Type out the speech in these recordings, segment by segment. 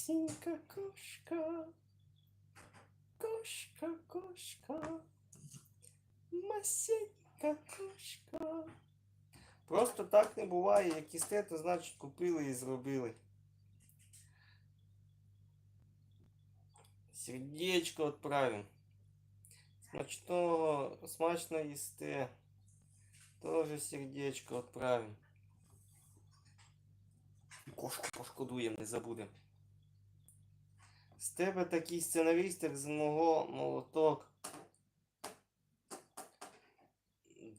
Малюсінька кошка. Кошка, кошка. Масенька кошка. Просто так не буває. Як істе, то значить купили і зробили. Сердечко відправим. Смачного, смачно їсте. Тоже сердечко відправим. Кошку пошкодуємо, не забудемо. З тебе такий сценаріст, як з мого молоток.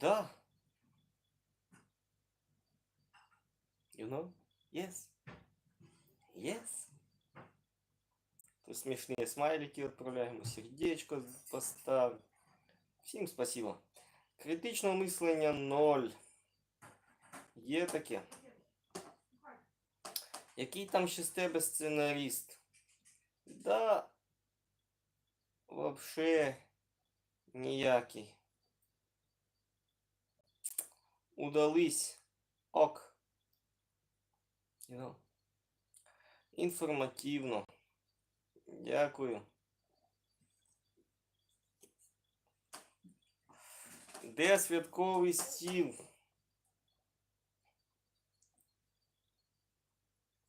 Да. You know? Yes. Yes. Тут смішні смайлики відправляємо, сердечко поставив. Всім спасибо. Критичного мислення 0. Є таке. Який там ще з тебе сценаріст? Да. Вообще ніякий. Удались. Ок. You know. Інформативно. Дякую. Де святковий стіл?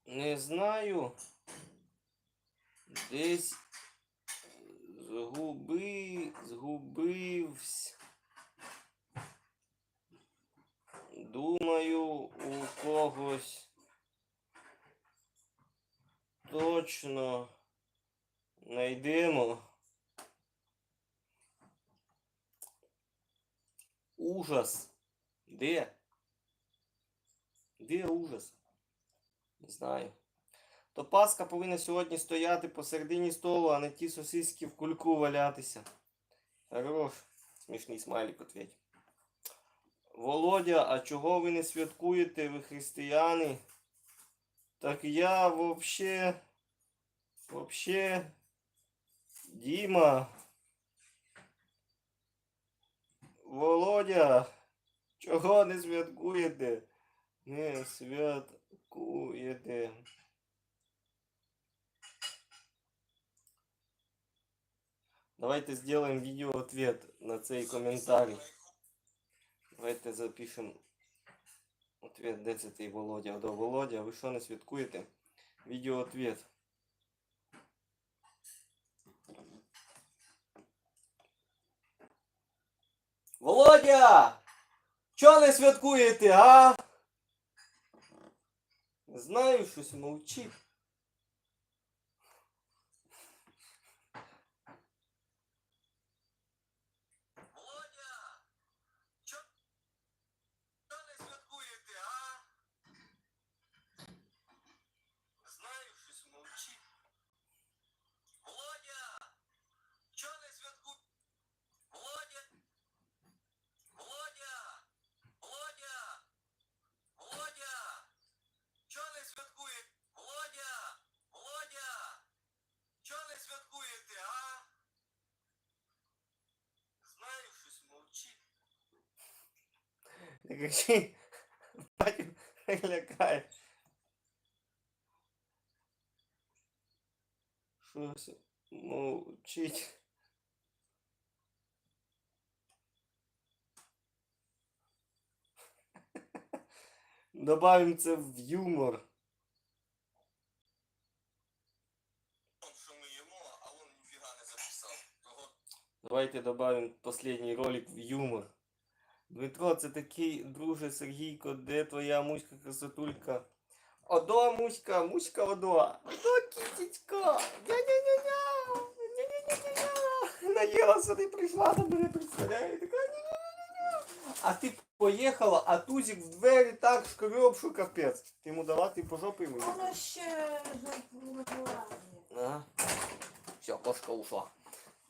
Не знаю. Десь згуби, згубився. Думаю, у когось точно знайдемо. Ужас. Де? Де ужас? Не знаю. То паска повинна сьогодні стояти посередині столу, а не ті сосиски в кульку валятися. Хорош. Смішний смайлик ответь. Володя, а чого ви не святкуєте, ви християни? Так я вообще. Вообще. Діма. Володя, чого не святкуєте? Не святкуєте. Давайте сделаем видео ответ на цей коментарій. Давайте запишемо ответ, де це ти Володя? До Володя, ви що не святкуєте? Відео ответ. Володя! Чого не святкуєте, а? Знаю, щось мовчить. Володя! Чо чо не святкуєте, а? Знаю, щось мовчить. Володя! Чо не святку... Володя! Володя! Володя! Володя! Чо не святкує... Володя! Володя! Чо не святкуєте, а? Знаю, щось мовчить. Не кричи. Батю лякає. Щось мовчить. Добавим це в юмор. Он, що ми їмо, а он ніфіга не записав. Того Давайте добавим последній ролик в юмор. Дмитро, це такий, друже Сергійко, де твоя муська красотулька? Одо, муська, муська одо. Одо, кітечко. Ня-ня-ня-ня. Ня-ня-ня-ня. Наїлася, ти прийшла до мене, представляє. Така ня-ня-ня-ня. А ти поїхала, а тузик в двері так шкреб, що капець. Ти йому дала, ти по жопі йому. Воно ще натуральне. Ага. Все, кошка ушла.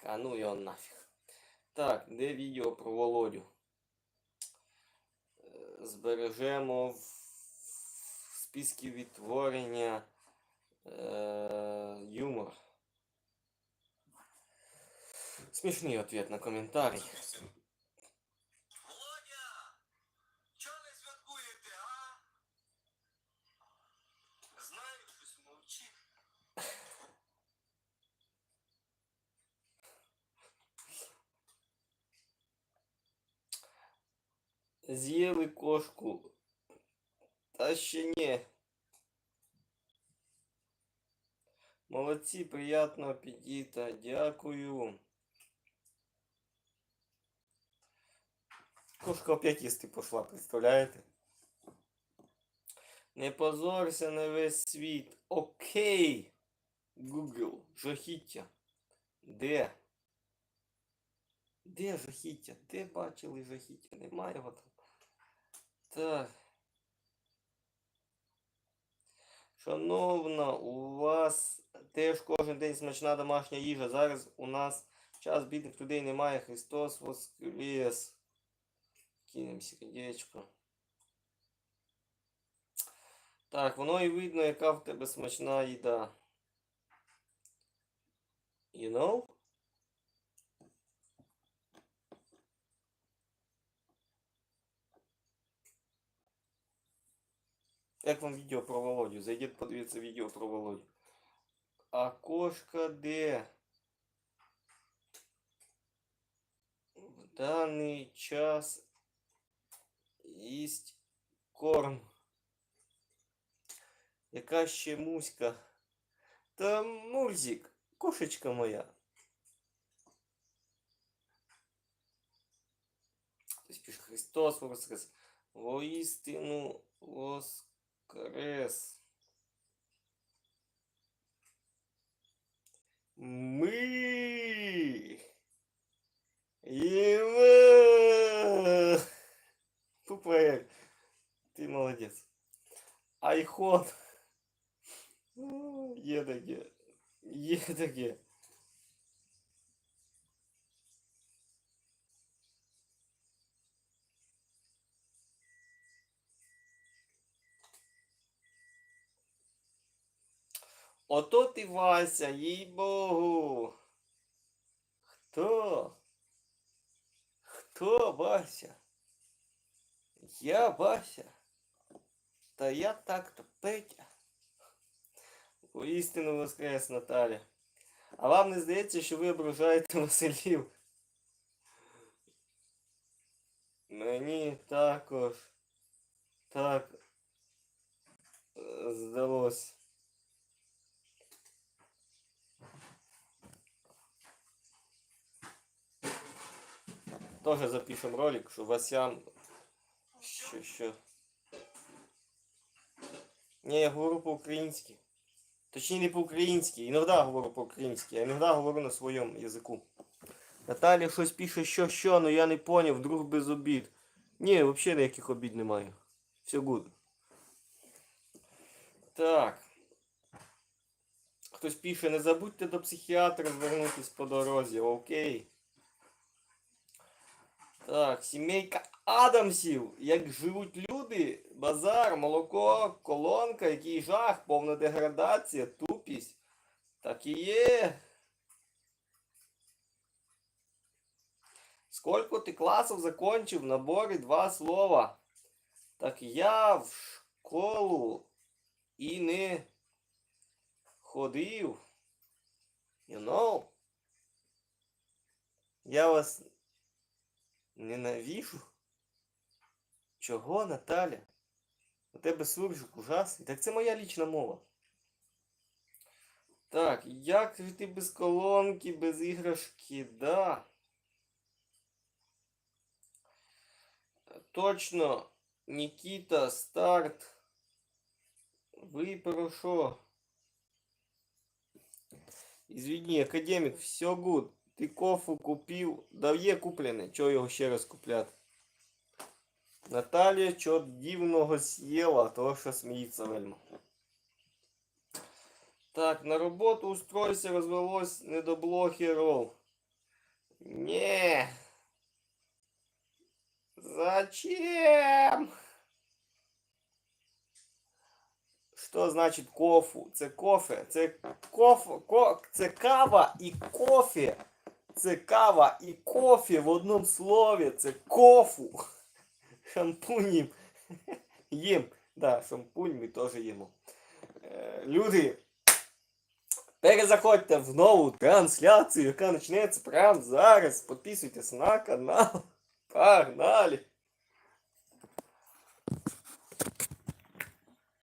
А ну його нафіг. Так, де відео про Володю? Збережемо в списку відтворення е, юмор. Смішний ответ на коментарі. Володя! Чо не святкуєте, а? Знаю, щось мовчить. З'їли кошку. Та ще ні. Молодці, приятного апетита. Дякую. Кошка опять їсти пошла, представляєте? Не позорся на весь світ. Окей. Google. Жахіття. Де? Де жахіття? Де бачили жахіття? Немає його там. Так. Шановна, у вас теж кожен день смачна домашня їжа. Зараз у нас час бідних людей немає. Христос воскрес. Кинем сердечко. Так, воно і видно, яка в тебе смачна їда. You know? Як вам відео про Володю? Зайдіть, подивіться відео про Володю. А кошка де? В даний час їсть корм. Яка ще муська? Та мурзик, кошечка моя. Хтось пише Христос воскрес. Воістину воскрес. КРС. Мы его тупая. Ты молодец. Айхон. Ну, Едаге. Едаге. Ото ти Вася, їй богу. Хто? Хто Вася? Я Вася. Та я так-то Петя. Воістину воскрес Наталя. А вам не здається, що ви ображаєте Василів? Мені також так е, Тоже запишем ролик, что Васян... Що, що? Не, я говорю по-українськи. Точніше не по-українськи. Іноді говорю по-українськи, а іноді говорю на своєму язику. Наталя щось пише, що що, но я не поняв, вдруг без обід. Ні, взагалі ніяких обід немає. Все good. Так. Хтось пише, не забудьте до психіатра звернутись по дорозі, окей. Так, сімейка Адамсів. Як живуть люди, базар, молоко, колонка, який жах, повна деградація, тупість. Так і є. Сколько ти класів закончив? Набори два слова. Так я в школу і не ходив. You know? Я вас Ненавижу? Чого, Наталя? У тебе суржик ужасний. Так це моя лічна мова. Так, як же ти без колонки, без іграшки, да. Точно, Нікіта, старт. Ви про що? Извини, академик, все good. Ти кофу купив. Да є куплене, чого його ще раз купляти? Наталія чого дивного з'їла, того що сміється вельми. Так, на роботу устройся, розвелось не до блогеров. Не. Зачем? Що значить кофу? Це кофе. Це кофе, ко, це кава і кофе. Це кава і кофі в одному слові. Це кофу. Шампунь їм. Да, шампунь ми теж їмо. Е, люди, перезаходьте в нову трансляцію, яка почнеться прямо зараз. Підписуйтесь на канал. Погнали!